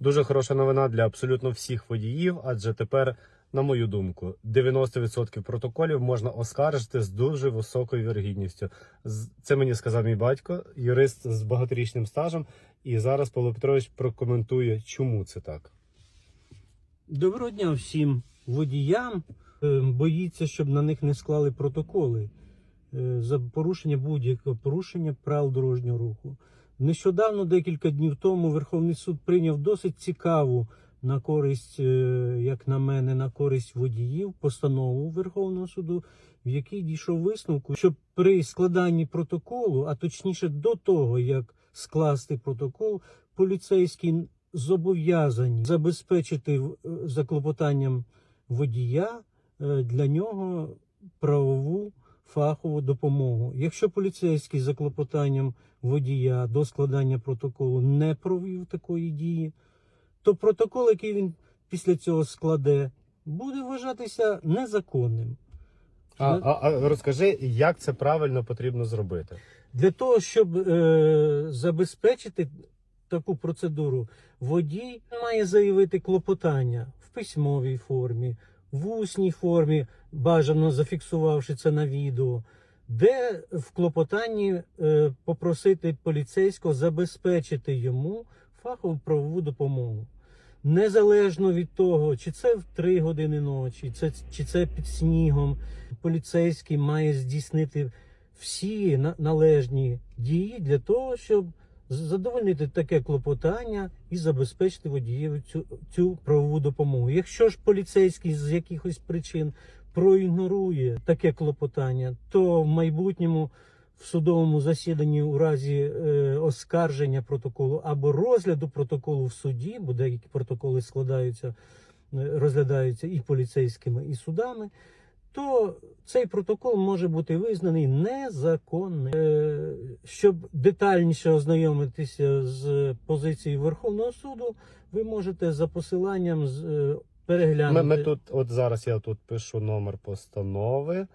Дуже хороша новина для абсолютно всіх водіїв, адже тепер, на мою думку, 90% протоколів можна оскаржити з дуже високою вірогідністю. Це мені сказав мій батько, юрист з багаторічним стажем. І зараз Павло Петрович прокоментує, чому це так. Доброго дня всім водіям. Е, Боїться, щоб на них не склали протоколи е, за порушення будь-якого порушення правил дорожнього руху. Нещодавно, декілька днів тому, Верховний суд прийняв досить цікаву на користь, е, як на мене, на користь водіїв постанову Верховного суду, в якій дійшов висновку, що при складанні протоколу, а точніше до того, як скласти протокол, поліцейський зобов'язані забезпечити е, за клопотанням водія е, для нього правову фахову допомогу. Якщо поліцейський за клопотанням водія до складання протоколу не провів такої дії, то протокол, який він після цього складе, буде вважатися незаконним. А, а, а розкажи, як це правильно потрібно зробити? Для того, щоб е, забезпечити таку процедуру, водій має заявити клопотання в письмовій формі, в усній формі, бажано зафіксувавши це на відео, де в клопотанні е, попросити поліцейського забезпечити йому фахову правову допомогу. Незалежно від того, чи це в 3 години ночі, це, чи це під снігом, поліцейський має здійснити всі належні дії для того, щоб задовольнити таке клопотання і забезпечити водієві цю, цю правову допомогу. Якщо ж поліцейський з якихось причин проігнорує таке клопотання, то в майбутньому в судовому засіданні у разі е, оскарження протоколу або розгляду протоколу в суді, бо деякі протоколи складаються, е, розглядаються і поліцейськими, і судами, то цей протокол може бути визнаний незаконним. Щоб детальніше ознайомитися з позицією Верховного суду, ви можете за посиланням з- е, переглянути. Ми, ми тут, от зараз я тут пишу номер постанови.